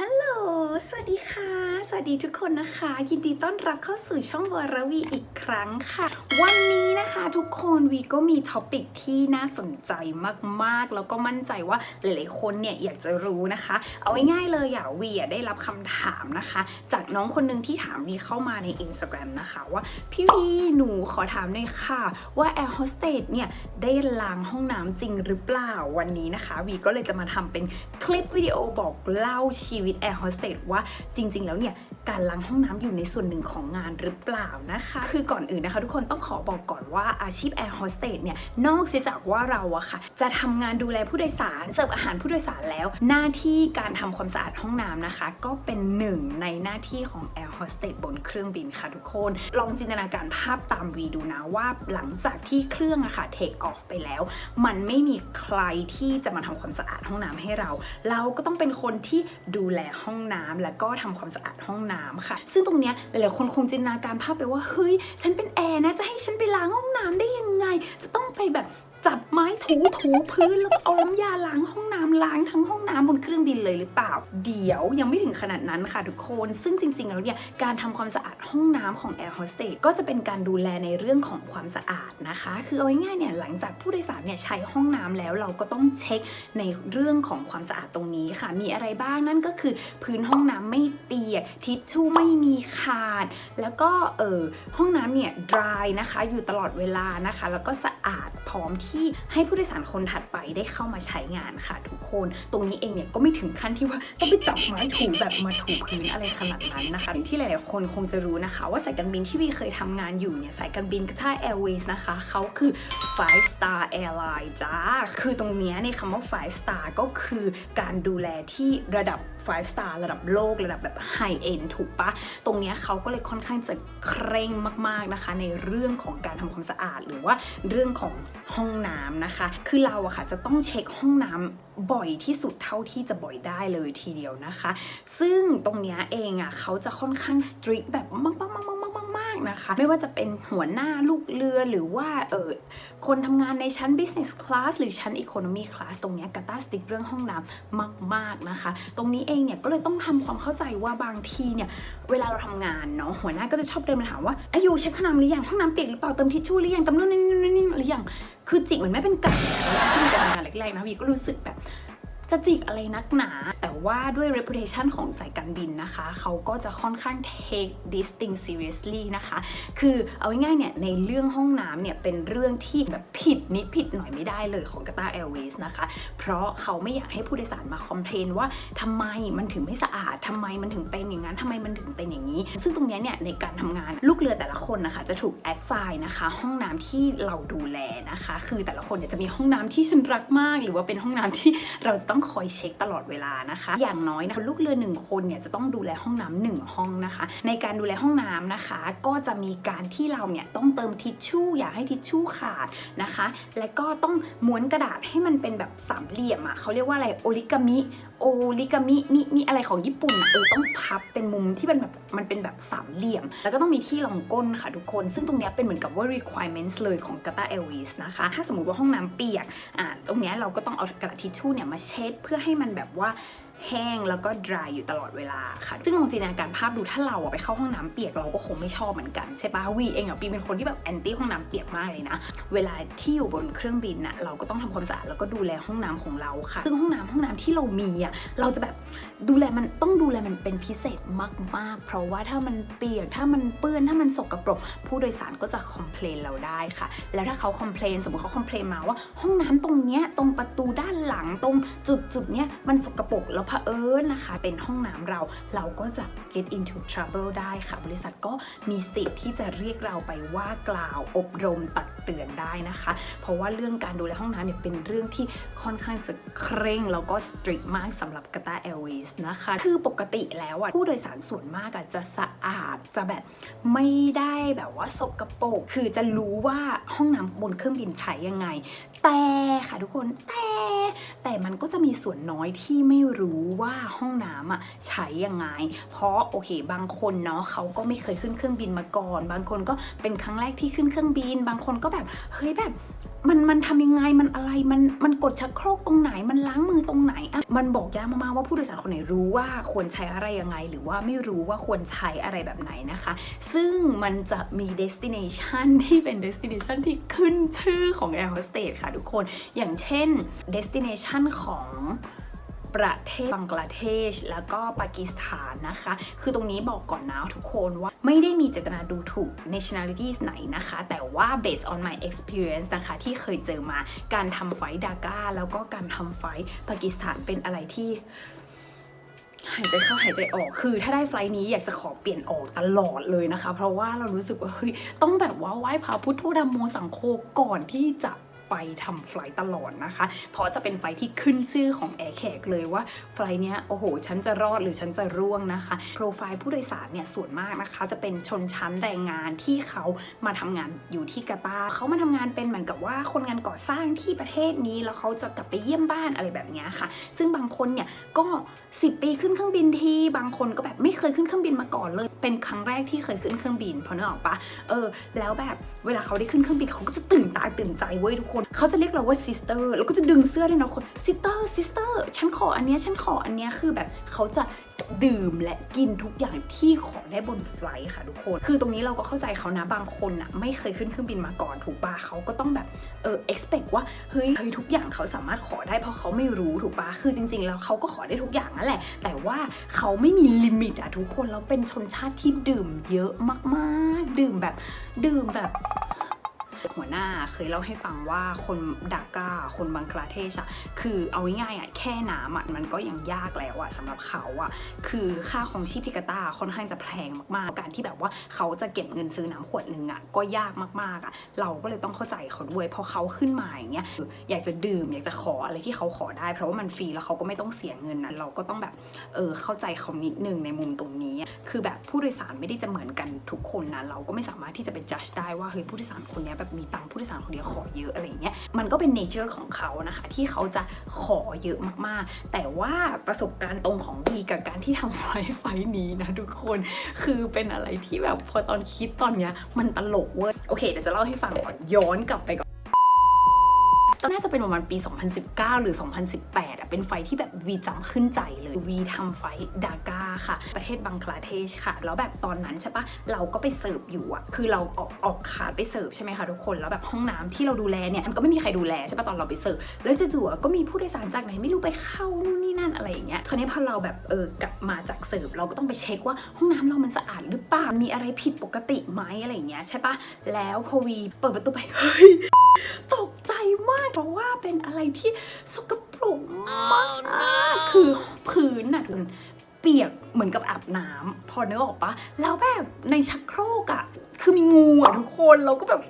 ฮัลโหล สวัสดีค่ะ สวัสดีทุกคนนะคะ ยินดีต้อนรับเข้าสู่ช่องวรวีอีกครั้งค่ะ วันนี้นะคะทุกคนวีก็มีท็อปิกที่น่าสนใจมากๆ แล้วก็มั่นใจว่าหลายๆคนเนี่ยอยากจะรู้นะคะ เอาง่ายๆเลยอะวีอะได้รับคำถามนะคะ จากน้องคนหนึ่งที่ถามวีเข้ามาใน Instagram นะคะว่าพี่วีหนูขอถามหน่อยค่ะ ว่าแอร์โฮสเตสเนี่ยได้ล้างห้องน้ำจริงหรือเปล่าวันนี้นะคะวีก็เลยจะมาทำเป็นคลิปวิดีโอบอกเล่าชีวิตวิตแอร์โฮสเตสว่าจริง ๆ แล้วเนี่ยการล้างห้องน้ำอยู่ในส่วนหนึ่งของงานหรือเปล่านะคะ คือก่อนอื่นนะคะ ทุกคนต้องขอบอกก่อนว่าอาชีพแอร์โฮสเตสเนี่ยนอกเสียจากว่าเราอะค่ะ จะทำงานดูแลผู้โดยสารเสิร์ฟอาหารผู้โดยสารแล้ว หน้าที่การทำความสะอาดห้องน้ำนะคะ ก็เป็นหนึ่งในหน้าที่ของแอร์โฮสเตสบนเครื่องบินค่ะทุกคน ลองจินตนาการภาพตามวีดูนะว่าหลังจากที่เครื่องอะค่ะเทคออฟไปแล้ว มันไม่มีใครที่จะมาทำความสะอาดห้องน้ำให้เรา เราก็ต้องเป็นคนที่ดูแลแลห้องน้ำแล้วก็ทำความสะอาดห้องน้ำค่ะ ซึ่งตรงเนี้ยหลายๆคนคงจินตนาการภาพไปว่าเฮ้ยฉันเป็นแอร์นะจะให้ฉันไปล้างห้องน้ำได้ยังไง จะต้องไปแบบจับไม้ถูถูพื้นแล้วก็เอาน้ำยาล้างห้อง ล้างทั้งห้องน้ำบนเครื่องบินเลยหรือเปล่า เดี๋ยวยังไม่ถึงขนาดนั้นค่ะทุกคน ซึ่งจริง ๆ แล้วเนี่ยการทำความสะอาดห้องน้ำของแอร์โฮสเตสก็จะเป็นการดูแลในเรื่องของความสะอาดนะคะ คือเอาง่ายๆเนี่ยหลังจากผู้โดยสารเนี่ยใช้ห้องน้ำแล้วเราก็ต้องเช็คในเรื่องของความสะอาดตรงนี้ค่ะ มีอะไรบ้างนั่นก็คือ พื้นห้องน้ำไม่เปียกทิชชู่ไม่มีขาด แล้วก็เออห้องน้ำเนี่ย dry นะคะ อยู่ตลอดเวลานะคะ แล้วก็สะอาดพร้อมที่ให้ผู้โดยสารคนถัดไปได้เข้ามาใช้งานค่ะทุกคน ตรงนี้เองเนี่ยก็ไม่ถึงขั้นที่ว่าต้องไปจับไม้ถูแบบมาถูพื้นอะไรขนาดนั้นนะคะอย่างที่หลายๆคนคงจะรู้นะคะ ว่าสายการบินที่วีเคยทำงานอยู่เนี่ยสายการบิน Qatar Airways นะคะเขาคือ five star airline จ้า คือตรงนี้ในคำว่า five star ก็คือการดูแลที่ระดับ five star ระดับโลกระดับแบบ high end ถูกปะ ตรงนี้เขาก็เลยค่อนข้างจะเคร่งมาก ๆนะคะ ในเรื่องของการทำความสะอาดหรือว่าเรื่องของห้องน้ำนะคะ คือเราอะค่ะจะต้องเช็คห้องน้ำบ่อยที่สุดเท่าที่จะบ่อยได้เลยทีเดียวนะคะ ซึ่งตรงนี้เองอะเขาจะค่อนข้าง strict แบบมากๆๆๆๆมากนะคะ ไม่ว่าจะเป็นหัวหน้าลูกเรือหรือว่าเออคนทำงานในชั้น business class หรือชั้น economy class ตรงนี้กาตาสติกเรื่องห้องน้ำมาก ๆนะคะ ตรงนี้เองเนี่ยก็เลยต้องทำความเข้าใจว่าบางทีเนี่ยเวลาเราทำงานเนาะหัวหน้าก็จะชอบเดินมาถามว่าอายุเช็คห้องน้ำหรือยังห้องน้ำเปียกหรือเปล่าเติมทิชชู่หรือยังเติมนู่นนี่นี่นี่หรือยังคือจิกเหมือนไม่เป็นก่อะที่มีการทำงานแรกๆนะวีก็รู้สึกแบบ จะจิกอะไรนักหนา แต่ว่าด้วย reputation ของสายการบินนะคะ เขาก็จะค่อนข้าง take this thing seriously นะคะ คือเอาง่ายๆเนี่ย ในเรื่องห้องน้ำเนี่ย เป็นเรื่องที่แบบผิดนิดผิดหน่อยไม่ได้เลยของ Qatar Airways นะคะ เพราะเขาไม่อยากให้ผู้โดยสารมาคอมเพลนว่าทำไมมันถึงไม่สะอาดทำไมมันถึงเป็นอย่างนั้นทำไมมันถึงเป็นอย่างนี้ ซึ่งตรงนี้เนี่ยในการทำงานลูกเรือแต่ละคนนะคะ จะถูก assign นะคะ ห้องน้ำที่เราดูแลนะคะ คือแต่ละคนเนี่ยจะมีห้องน้ำที่ฉันรักมาก หรือว่าเป็นห้องน้ำที่เราจะต้อง้องคอยเช็คตลอดเวลานะคะ อย่างน้อยนะคะลูกเรือหนึ่งคนเนี่ยจะต้องดูแลห้องน้ำหนึ่งห้องนะคะ ในการดูแลห้องน้ำนะคะ ก็จะมีการที่เราเนี่ยต้องเติมทิชชู่อย่าให้ทิชชู่ขาดนะคะ และก็ต้องม้วนกระดาษให้มันเป็นแบบสามเหลี่ยมอะ่ะเขาเรียกว่าอะไรโอลิกามิโอริกามิมิมีอะไรของญี่ปุ่นอะเออต้องพับเป็นมุมที่มันแบบมันเป็นแบบสามเหลี่ยม แล้วก็ต้องมีที่รองก้นค่ะทุกคน ซึ่งตรงเนี้ยเป็นเหมือนกับว่า requirements เลยของกาตาเอลวิสนะคะ ถ้าสมมติว่าห้องน้ำเปียกอ่าตรงเนี้ยเราก็ต้องเอากระดาษทิชชู่เนี่ยมาเช็ดเพื่อให้มันแบบว่า แห้งแล้วก็ dry อยู่ตลอดเวลาค่ะ ซึ่งลองจินตนาการภาพดูถ้าเราอะไปเข้าห้องน้ำเปียกเราก็คงไม่ชอบเหมือนกันใช่ปะวีเองอะปีเป็นคนที่แบบแอนตี้ห้องน้ำเปียกมากเลยนะ เวลาที่อยู่บนเครื่องบินน่ะเราก็ต้องทำความสะอาดแล้วก็ดูแลห้องน้ำของเราค่ะ ซึ่งห้องน้ำห้องน้ำที่เรามีอะเราจะแบบดูแลมันต้องดูแลมันเป็นพิเศษมาก ๆ เพราะว่าถ้ามันเปียกถ้ามันเปื้อนถ้ามันสกปรกผู้โดยสารก็จะคอมเพลนเราได้ค่ะ แล้วถ้าเขาคอมเพลนสมมติเขาคอมเพลนมาว่าห้องน้ำตรงเนี้ยตรงประตูด้านหลังตรงจุดจุดเนี้ยมันสกปรกแล้วเผอิญนะคะ เป็นห้องน้ำเราเราก็จะ get into trouble ได้ค่ะ บริษัทก็มีสิทธิ์ที่จะเรียกเราไปว่ากล่าวอบรมตักเตือนได้นะคะ เพราะว่าเรื่องการดูแลห้องน้ำเนี่ยเป็นเรื่องที่ค่อนข้างจะเคร่งแล้วก็ strict มากสำหรับ Qatar Airways นะคะ คือปกติแล้วอะผู้โดยสารส่วนมากอะจะสะอาดจะแบบไม่ได้แบบว่าสกปรกคือจะรู้ว่าห้องน้ำบนเครื่องบินใช้ยังไง แต่ค่ะทุกคนแต่แต่มันก็จะมีส่วนน้อยที่ไม่รู้ว่าห้องน้ำอะใช้ยังไง เพราะโอเค บางคนเนาะเขาก็ไม่เคยขึ้นเครื่องบินมาก่อน บางคนก็เป็นครั้งแรกที่ขึ้นเครื่องบิน บางคนก็แบบเฮ้ยแบบมันมันทำยังไงมันอะไรมันมันกดชักโครกตรงไหนมันล้างมือตรงไหนอะมันบอกยากมากๆว่าผู้โดยสารคนไหนรู้ว่าควรใช้อะไรยังไง หรือว่าไม่รู้ว่าควรใช้อะไรแบบไหนนะคะ ซึ่งมันจะมี destination ที่เป็น destination ที่ขึ้นชื่อของ Air Hostess ค่ะทุกคน อย่างเช่น destination ของ ประเทศบังกลาเทศ แล้วก็ปากีสถานนะคะ คือตรงนี้บอกก่อนนะทุกคนว่าไม่ได้มีเจตนาดูถูก nationalities ไหนนะคะ แต่ว่า based on my experience นะคะ ที่เคยเจอมาการทำไฟดากาแล้วก็การทำไฟปากีสถานเป็นอะไรที่หายใจเข้าหายใจออกคือถ้าได้ไฟล์นี้อยากจะขอเปลี่ยนออกตลอดเลยนะคะ เพราะว่าเรารู้สึกว่าเฮ้ยต้องแบบว่าไหว้พระพุทโธดัมโมสังโฆก่อนที่จะ ไปทำไฟล์ตลอดนะคะ เพราะจะเป็นไฟลท์ที่ขึ้นชื่อของแอร์แขกเลยว่าไฟลท์เนี้ยโอ้โห ฉันจะรอดหรือฉันจะร่วงนะคะ โปรไฟล์ผู้โดยสารเนี่ยส่วนมากนะคะ จะเป็นชนชั้นแรงงานที่เขามาทำงานอยู่ที่กาตาร์เขามาทำงานเป็นเหมือนกับว่าคนงานก่อสร้างที่ประเทศนี้แล้วเขาจะกลับไปเยี่ยมบ้านอะไรแบบนี้ค่ะ ซึ่งบางคนเนี่ยก็ 10 ปีขึ้นเครื่องบินทีบางคนก็แบบไม่เคยขึ้นเครื่องบินมาก่อนเลย เป็นครั้งแรกที่เคยขึ้นเครื่องบินพอนึกออกปะเออแล้วแบบเวลาเขาได้ขึ้นเครื่องบินเขาก็จะตื่นตาตื่นใจเว้ยทุกคนเขาจะเรียกเราว่าซิสเตอร์แล้วก็จะดึงเสื้อด้วยนะคนซิสเตอร์ซิสเตอร์ฉันขออันเนี้ยฉันขออันเนี้ยคือแบบเขาจะดื่มและกินทุกอย่างที่ขอได้บนไฟล์ค่ะทุกคน คือตรงนี้เราก็เข้าใจเขานะบางคนอะไม่เคยขึ้นเครื่องบินมาก่อนถูกปะเขาก็ต้องแบบเออ expect ว่าเฮ้ยเฮ้ยทุกอย่างเขาสามารถขอได้เพราะเขาไม่รู้ถูกปะคือจริง ๆ แล้วเขาก็ขอได้ทุกอย่างนั่นแหละ แต่ว่าเขาไม่มีลิมิตอะทุกคนแล้วเป็นชนชาติที่ดื่มเยอะมากๆ ดื่มแบบดื่มแบบ หัวหน้าเคยเล่าให้ฟังว่าคนดากาคนบังคลาเทศอะคือเอาง่ายๆอะแค่น้ำอะมันก็ยังยากแล้วอะสำหรับเขาอะคือค่าของชีพที่กาตาค่อนข้างจะแพงมากๆ การที่แบบว่าเขาจะเก็บเงินซื้อน้ำขวดหนึ่งอะก็ยากมากๆอะเราก็เลยต้องเข้าใจเขาด้วยพอเขาขึ้นมาอย่างเงี้ยคืออยากจะดื่มอยากจะขออะไรที่เขาขอได้ เพราะว่ามันฟรีแล้วเขาก็ไม่ต้องเสียเงินนะเราก็ต้องแบบเออเข้าใจเขานิดนึงในมุมตรงนี้ คือแบบผู้โดยสารไม่ได้จะเหมือนกันทุกคนนะเราก็ไม่สามารถที่จะไป judge ได้ว่าเฮ้ยผู้โดยสารคนนี้ยแบบมีตังค์ผู้โดยสารคนเดียวขอเยอะอะไรเงี้ยมันก็เป็นเนเจอร์ของเขานะคะ ที่เขาจะขอเยอะมากๆ แต่ว่าประสบการณ์ตรงของวีกับการที่ทำไฟไฟนี้นะทุกคนคือเป็นอะไรที่แบบพอตอนคิดตอนเนี้ยมันตลกเว้ยโอเคเดี๋ยวจะเล่าให้ฟังก่อนย้อนกลับไปก่อน น่าจะเป็นประมาณปี 2019 หรือ 2018อะเป็นไฟที่แบบวีจำขึ้นใจเลยวีทำไฟดาก้าค่ะ ประเทศบังคลาเทศค่ะ แล้วแบบตอนนั้นใช่ปะเราก็ไปเสิร์ฟอยู่อะคือเราออกออกขาดไปเสิร์ฟใช่ไหมคะทุกคนแล้วแบบห้องน้ำที่เราดูแลเนี่ยมันก็ไม่มีใครดูแลใช่ปะตอนเราไปเสิร์ฟแล้วจู่ๆก็มีผู้โดยสารจากไหนไม่รู้ไปเข้านู่นนี่นั่นอะไรอย่างเงี้ยคราวนี้พอเราแบบเออกลับมาจากเสิร์ฟเราก็ต้องไปเช็คว่าห้องน้ำเรามันสะอาดหรือเปล่ามีอะไรผิดปกติไหมอะไรอย่างเงี้ยใช่ปะแล้วพอวีเปิดประตูไปเฮ้ยตกใจมากเพราะว่าเป็นอะไรที่สกปรกมาก คือพื้นน่ะทุกคนเปียกเหมือนกับอาบน้ำพอนึกออกปะแล้วแบบในชักโครกอะคือมีงูอะทุกคนเราก็แบบ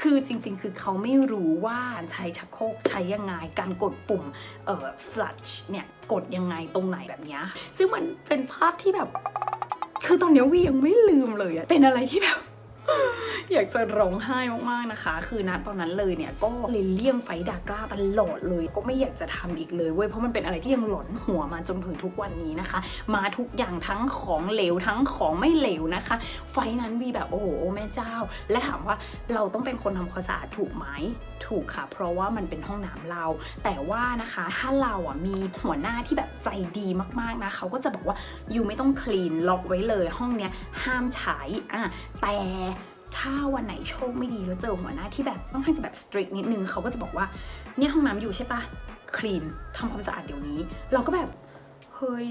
คือจริงๆ คือเขาไม่รู้ว่าใช้ชักโครกใช้ยังไง การกดปุ่มเอ่อ flush เนี่ย กดยังไงตรงไหนแบบเนี้ยซึ่งมันเป็นภาพที่แบบ คือตอนเนี้ยวียังไม่ลืมเลยอะเป็นอะไรที่แบบ อยากจะร้องไห้มากๆนะคะ คือณตอนนั้นเลยเนี่ยก็เลยเลี่ยงไฟดากล้าตลอดเลย ก็ไม่อยากจะทำอีกเลยเว้ยเพราะมันเป็นอะไรที่ยังหลอนหัวมาจนถึงทุกวันนี้นะคะ มาทุกอย่างทั้งของเหลวทั้งของไม่เหลวนะคะ ไฟนั้นวีแบบโอ้โหแม่เจ้า และถามว่าเราต้องเป็นคนทำความสะอาดถูกไหมถูกค่ะ เพราะว่ามันเป็นห้องน้ำเรา แต่ว่านะคะถ้าเราอะมีหัวหน้าที่แบบใจดีมากๆนะเขาก็จะบอกว่าอยู่ไม่ต้องคลีนล็อกไว้เลยห้องเนี้ยห้ามใช้อะแต่ ถ้าวันไหนโชคไม่ดีแล้วเจอหัวหน้าที่แบบต้องให้จะแบบ strict นิดนึงเขาก็จะบอกว่าเนี่ยห้องน้ำอยู่ใช่ปะคลีนทำความสะอาดเดี๋ยวนี้ เราก็แบบเฮ้ย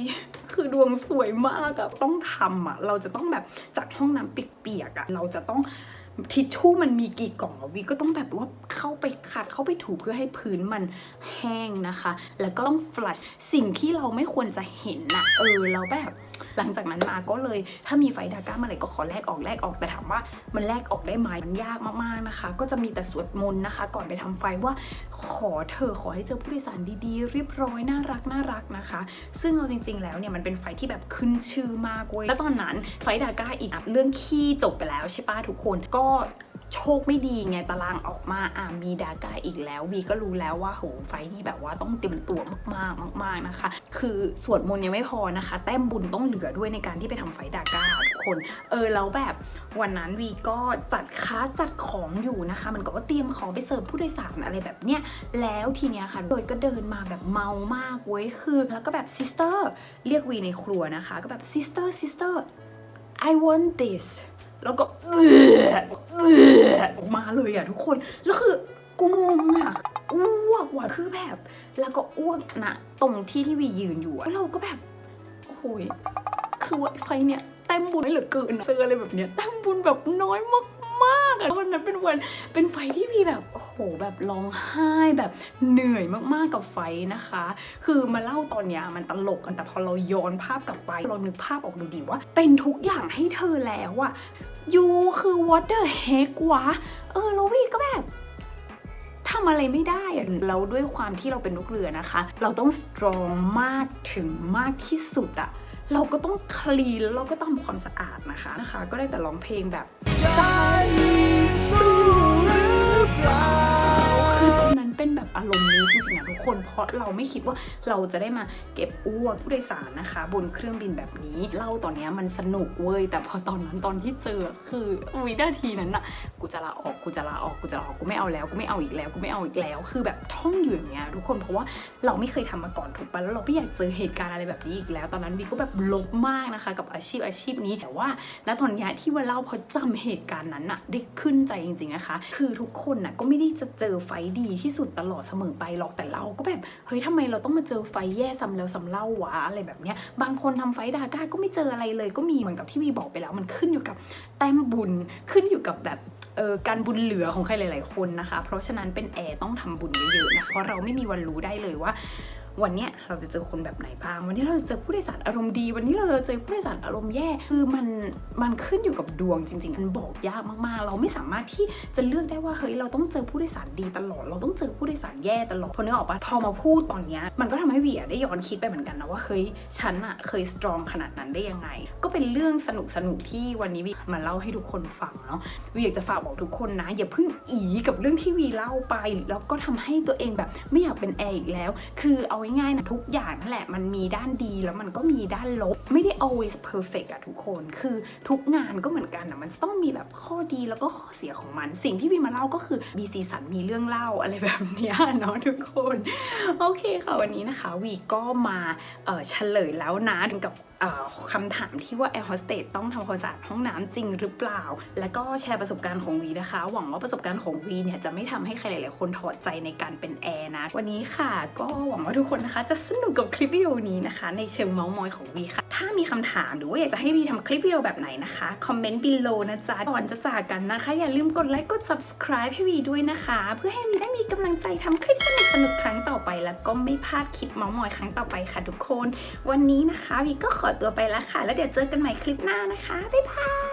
คือดวงสวยมากอะต้องทำอะเราจะต้องแบบจากห้องน้ำเปียกๆอะเราจะต้องทิชชู่มันมีกี่กล่องวิก็ต้องแบบว่าเข้าไปขัดเข้าไปถูเพื่อให้พื้นมันแห้งนะคะ แล้วก็ต้องฟลัชสิ่งที่เราไม่ควรจะเห็นนะเออเราแบบ หลังจากนั้นมาก็เลยถ้ามีไฟดาก้าเมื่อไหร่ก็ขอแลกออกแลกออกแต่ถามว่ามันแลกออกได้ไหมมันยากมากๆนะคะ ก็จะมีแต่สวดมนต์นะคะ ก่อนไปทำไฟว่าขอเธอขอให้เจอผู้โดยสารดีๆเรียบร้อยน่ารักน่ารักนะคะ ซึ่งเอาจริง ๆ แล้วเนี่ยมันเป็นไฟที่แบบขึ้นชื่อมากเว้ยแล้วตอนนั้นไฟดาก้าอีกเรื่องขี้จบไปแล้วใช่ปะทุกคนก็ โชคไม่ดีไงตารางออกมาอ่ามีดากาอีกแล้ววีก็รู้แล้วว่าโหไฟนี่แบบว่าต้องเตรียมตัวมากๆมาก ๆนะคะ คือสวดมนต์ยังไม่พอนะคะ แต้มบุญต้องเหลือด้วยในการที่ไปทำไฟดากาทุกคน เออแล้วแบบวันนั้นวีก็จัดค้าจัดของอยู่นะคะ มันก็ว่าเตรียมของไปเสิร์ฟผู้โดยสารอะไรแบบเนี้ยแล้วทีเนี้ยค่ะโดยก็เดินมาแบบเมามากเว้ยคือแล้วก็แบบซิสเตอร์เรียกวีในครัวนะคะ ก็แบบซิสเตอร์ซิสเตอร์ I want this แล้วก็เอือเอือออกมาเลยอะทุกคน แล้วคือกูงงอะอ้วกว่ะคือแบบ แล้วก็อ้วกนะตรงที่ที่วียืนอยู่แล้วเราก็แบบโอ้โหยคือว่าไฟเนี่ยแต้มบุญไม่เหลือเกินอะเจออะไรแบบเนี้ยแต้มบุญแบบน้อยมากๆอะวันนั้นเป็นวันเป็นไฟที่วีแบบโอ้โหแบบร้องไห้แบบเหนื่อยมากๆกับไฟนะคะ คือมาเล่าตอนเนี้ยมันตลกกันแต่พอเราย้อนภาพกลับไป เรานึกภาพออกดูดิว่า เป็นทุกอย่างให้เธอแล้วอะ ยูคือ what the heck วะ เออแล้ววีก็แบบทำอะไรไม่ได้อะแล้วด้วยความที่เราเป็นลูกเรือนะคะ เราต้อง strong มากถึงมากที่สุดอะเราก็ต้องคลีนแล้วเราก็ต้องทำความสะอาดนะคะนะคะ ก็ได้แต่ร้องเพลงแบบใจสู้หรือเปล่าคือตอนนั้นเป็นแบบอารมณ์นี้ จริงๆอะทุกคนเพราะเราไม่คิดว่าเราจะได้มาเก็บอ้วกผู้โดยสารนะคะ บนเครื่องบินแบบนี้เล่าตอนนี้มันสนุกเว้ยแต่พอตอนนั้นตอนที่เจอคือวินาทีนั้นอะกูจะลาออกกูจะลาออกกูจะลาออกกูไม่เอาแล้วกูไม่เอาอีกแล้วกูไม่เอาอีกแล้ว คือแบบท่องอยู่อย่างเงี้ยทุกคนเพราะว่าเราไม่เคยทำมาก่อนถูกปะแล้วเราไม่อยากเจอเหตุการณ์อะไรแบบนี้อีกแล้ว ตอนนั้นวีก็แบบลบมากนะคะ กับอาชีพอาชีพนี้แต่ว่าณตอนนี้ที่ว่าเล่าเพราะจำเหตุการณ์นั้นอะได้ขึ้นใจจริง ๆนะคะ คือทุกคนน่ะก็ไม่ได้จะเจอไฟดีที่สุดตลอดเสมอไปหรอกแต่เราก็แบบเฮ้ยทำไมเราต้องมาเจอไฟแย่ซ้ำแล้วซ้ำเล่าวะอะไรแบบเนี้ยบางคนทำไฟดาก้าก็ไม่เจออะไรเลยก็มีเหมือนกับที่วีบอกไปแล้ว มันขึ้นอยู่กับแต้มบุญขึ้นอยู่กับแบบเออการบุญเหลือของใครหลาย ๆ คนนะคะ เพราะฉะนั้นเป็นแอร์ต้องทำบุญเยอะๆนะเพราะเราไม่มีวันรู้ได้เลยว่า วันเนี้ยเราจะเจอคนแบบไหนบ้าง วันนี้เราจะเจอผู้โดยสารอารมณ์ดี วันนี้เราจะเจอผู้โดยสารอารมณ์แย่ คือมันมันขึ้นอยู่กับดวงจริง ๆ มันบอกยากมากๆ เราไม่สามารถที่จะเลือกได้ว่าเฮ้ยเราต้องเจอผู้โดยสารดีตลอด เราต้องเจอผู้โดยสารแย่ตลอดพอนึกออกปะพอมาพูดตอนเนี้ยมันก็ทำให้วีอะได้ย้อนคิดไปเหมือนกันนะว่าเฮ้ยฉันอะเคยสตรองขนาดนั้นได้ยังไง ก็เป็นเรื่องสนุกสนุกที่วันนี้วีมาเล่าให้ทุกคนฟังเนาะวีอยากจะฝากบอกทุกคนนะ อย่าเพิ่งอีกับเรื่องที่วีเล่าไป แล้วก็ทำให้ตัวเองแบบไม่อยากเป็นแอร์อีกแล้ว คือเอาง่ายๆนะทุกอย่างนั่นแหละมันมีด้านดีแล้วมันก็มีด้านลบ ไม่ได้ always perfect อะทุกคนคือทุกงานก็เหมือนกันอะมันต้องมีแบบข้อดีแล้วก็ข้อเสียของมัน สิ่งที่วีมาเล่าก็คือมีสีสันมีเรื่องเล่าอะไรแบบนี้เนาะทุกคน โอเคค่ะวันนี้นะคะวีก็มาเฉลยแล้วนะกับ คำถามที่ว่าแอร์โฮสเตสต้องทำความสะอาดห้องน้ำจริงหรือเปล่า แล้วก็แชร์ประสบการณ์ของวีนะคะ หวังว่าประสบการณ์ของวีเนี่ยจะไม่ทำให้ใครหลาย ๆ คนถอดใจในการเป็นแอร์นะ วันนี้ค่ะ ก็หวังว่าทุกคนนะคะ จะสนุกกับคลิปวิดีโอนี้นะคะ ในเชิงเมาส์มอยของวีค่ะถ้ามีคำถามหรือว่าอยากจะให้พีทำคลิปวิดีโอแบบไหนนะคะ คอมเมนต์ below นะจ๊ะ ก่อนจะจากกันนะคะ อย่าลืมกดไลค์กด subscribe ให้วีด้วยนะคะ เพื่อให้วีได้มีกำลังใจทำคลิปสนุกๆครั้งต่อไป แล้วก็ไม่พลาดคลิปเมาส์มอยครั้งต่อไปค่ะทุกคน วันนี้นะคะวีก็ขอตัวไปแล้วค่ะ แล้วเดี๋ยวเจอกันใหม่คลิปหน้านะคะบ๊ายบาย